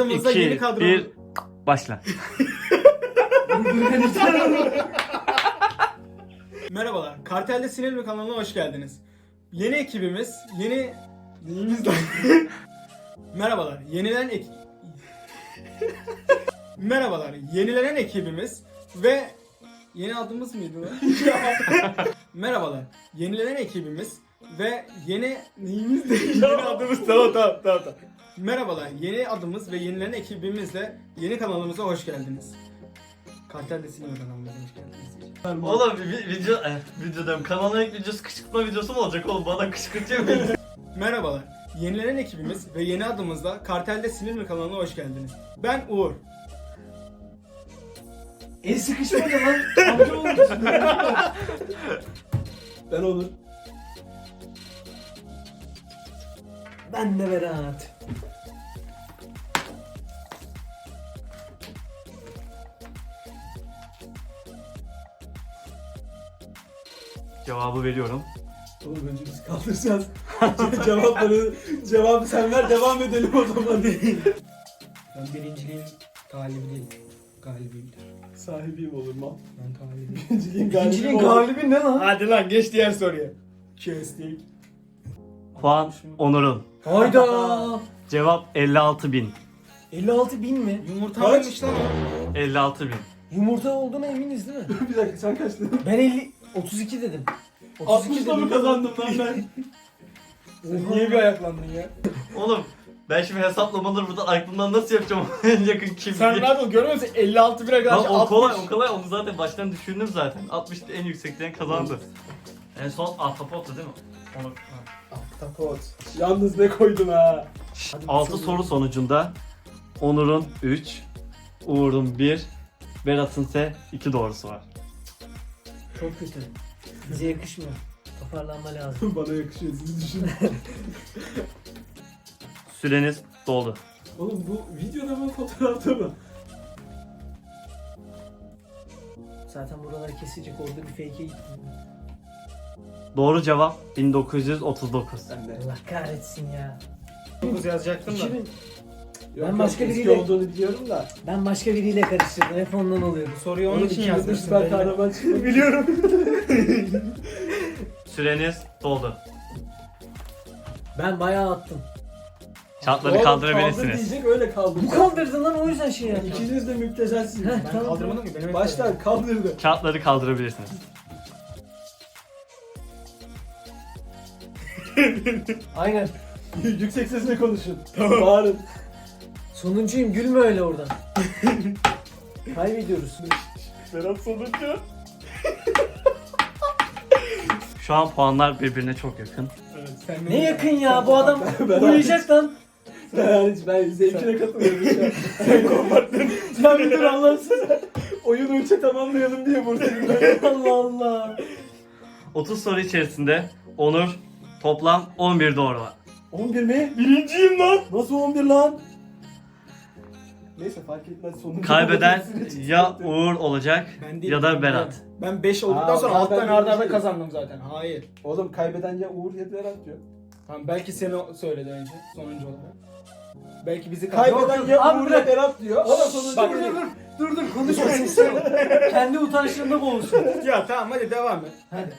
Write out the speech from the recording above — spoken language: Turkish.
iki, yeni kadro. bir, başla. Merhabalar. Kartel'de Sinema kanalına hoş geldiniz. Yeni ekibimiz, yeni... Neyimiz lan? Merhabalar. Yenilen ek... Merhabalar. Yenilenen ekibimiz ve... Yeni adımız mıydı lan? Merhabalar. Yenilenen ekibimiz ve yeni... Neyimiz de yeni adımız tamam tamam tamam. tamam. Merhabalar. Yeni adımız ve yenilenen ekibimizle yeni kanalımıza hoş geldiniz. Kartel'de Sinema kanalımıza hoş geldiniz. Oğlum bir, bir video, eh, video diyorum. Kanalına ilk videosu kışkırtma videosu mu olacak oğlum? Bana kışkırtıyor muyum? Merhabalar. Yenilenen ekibimiz ve yeni adımızla Kartel'de Sinirmi kanalına hoş geldiniz. Ben Uğur. El sıkışmadı lan. Amca olmuşsun. ben Onur. De Berat. Cevabı veriyorum. Oğlum önce biz kaldıracağız. Cevapları, cevabı sen ver devam edelim o zaman. Ben birinciliğin talibi değilim. Galibiyimdir. Sahibiyim olur mu? Ben talibim. Birinciliğin galibi olur. galibi ne lan? Hadi lan geç diğer soruya. Kestik. Puan Onur'un. Hayda. Cevap 56 bin. 56 bin mi? Yumurta Kaç? mıymış lan o? 56 bin. Yumurta olduğuna eminiz değil mi? bir dakika sen kaç dedin? Ben 50 32 dedim. 32 60'da mı kazandım lan ben? Sen niye bir ayaklandın ya? Oğlum ben şimdi hesaplamaları buradan aklımdan nasıl yapacağım en yakın kim Sen diye. nerede görüyor musun? 56 bire karşı Lan o kolay 60. o kolay onu zaten baştan düşündüm zaten. 60 en yüksekten kazandı. En son Ahtapot'tu değil mi? Onu... Ahtapot. Yalnız ne koydun ha? 6 soru sonucunda Onur'un 3, Uğur'un 1, Berat'ın ise 2 doğrusu var. Çok kötü. Bize yakışmıyor. Toparlanma lazım. Bana yakışıyor siz düşünün. Süreniz doldu. Oğlum bu videoda mı fotoğrafta mı? Zaten buraları kesecek orada bir fake'e gittim. Doğru cevap 1939. Ben de. Allah kahretsin ya. 9 yazacaktım da. 2000 Yok, Ben başka biriyle- olduğunu biliyorum da. ben başka biriyle karıştırdım. Hep ondan oluyor. Soruyu onun Onun için yazmıştım. süper kahraman çıktı. Biliyorum. Süreniz doldu. Ben bayağı attım. Çatları Oğlum, kaldır kaldırabilirsiniz. diyecek öyle kaldı. Bu kaldırdın lan o yüzden şey yaptım. İkiniz de müptezelsiniz. Ben kaldırmadım ki. Benim Baştan kaldırdı. Kağıtları kaldırabilirsiniz. Aynen. Yüksek sesle konuşun. Bağırın. Sonuncuyum gülme öyle oradan. Kaybediyoruz. Berat sonuncu. Şu an puanlar birbirine çok yakın. Sen Ne yakın ya bu adam uyuyacak lan. Ben, ben zevkine katılıyorum şu an. Sen koparttın. Sen bir dur Allah'sız. Oyun önce tamamlayalım diye buradayım. Allah Allah. 30 soru içerisinde Onur toplam 11 doğru var. 11 mi? Birinciyim lan. Nasıl 11 lan? Neyse fark etmez sonuncu. Kaybeden ya Uğur olacak Ben değil. ya da Berat. Ben 5 olduktan Aa, sonra ben- alttan ben arda arda kazandım zaten. Hayır. Oğlum kaybeden ya Uğur ya Berat diyor. Tamam belki seni o- söyledi önce sonuncu olarak. Belki bizi Kaybeden ya Uğur ya Berat diyor. Ama sonuncu Bak, Dur dur dur. Dur konuşma. Kendi utançlığında boğulsun. ya tamam hadi devam et. Hadi.